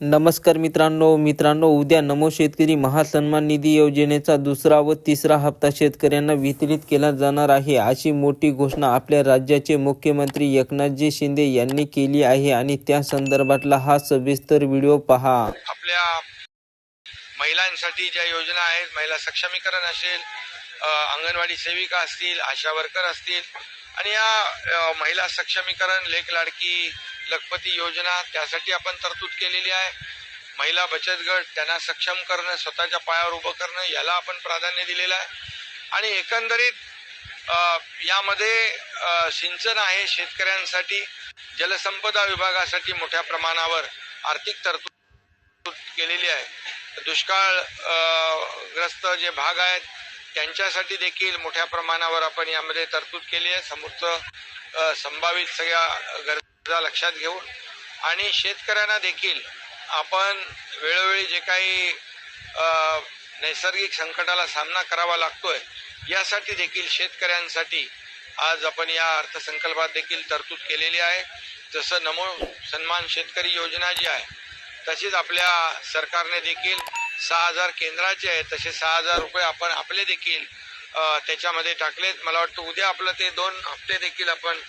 नमस्कार मित्रांनो मित्रांनो उद्या नमो शेतकरी महासन्मान निधी योजनेचा दुसरा व तिसरा हप्ता शेतकऱ्यांना वितरित केला जाणार आहे अशी मोठी घोषणा आपल्या राज्याचे मुख्यमंत्री एकनाथजी शिंदे यांनी केली आहे आणि त्या संदर्भातला हा सविस्तर व्हिडिओ पहा. आपल्या महिलांसाठी ज्या योजना आहेत महिला सक्षमीकरण असेल अंगणवाडी सेविका असतील आशा वर्कर असतील आणि या महिला सक्षमीकरण लेख लाडकी लखपती योजना त्यासाठी आपण तरतूद केलेली आहे. महिला बचत गट त्यांना सक्षम करणं स्वतःच्या पायावर उभं करणं याला आपण प्राधान्य दिलेलं आहे. आणि एकंदरीत यामध्ये सिंचन आहे शेतकऱ्यांसाठी जलसंपदा विभागासाठी मोठ्या प्रमाणावर आर्थिक तरतूद केलेली आहे. दुष्काळ ग्रस्त जे भाग आहेत त्यांच्यासाठी देखील मोठ्या प्रमाणावर आपण यामध्ये तरतूद केली आहे. समोरचं संभावित सगळ्या गरज लक्षात घेऊन आणि शेतकऱ्यांना देखील आपण वेळोवेळी जे काही नैसर्गिक संकटाला सामना करावा लागतोय यासाठी देखील शेतकऱ्यांसाठी आज आपण या अर्थसंकल्पात देखील तरतूद केलेली आहे. जसं नमो सन्मान शेतकरी योजना जी आहे तशीच आपल्या सरकारने देखील सहा हजार केंद्राचे आहे तसे सहा हजार रुपये आपण आपले देखील त्याच्यामध्ये टाकलेत. मला वाटतं उद्या आपलं ते दोन हप्ते देखील आपण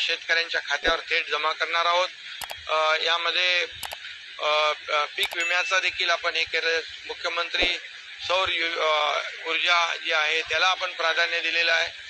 शेतकऱ्यांच्या खात्यावर थेट जमा करणार आहोत. यामध्ये पीक विम्याचा देखील आपण हे केलं. मुख्यमंत्री सौर यु- ऊर्जा जी आहे त्याला आपण प्राधान्य दिलेलं आहे.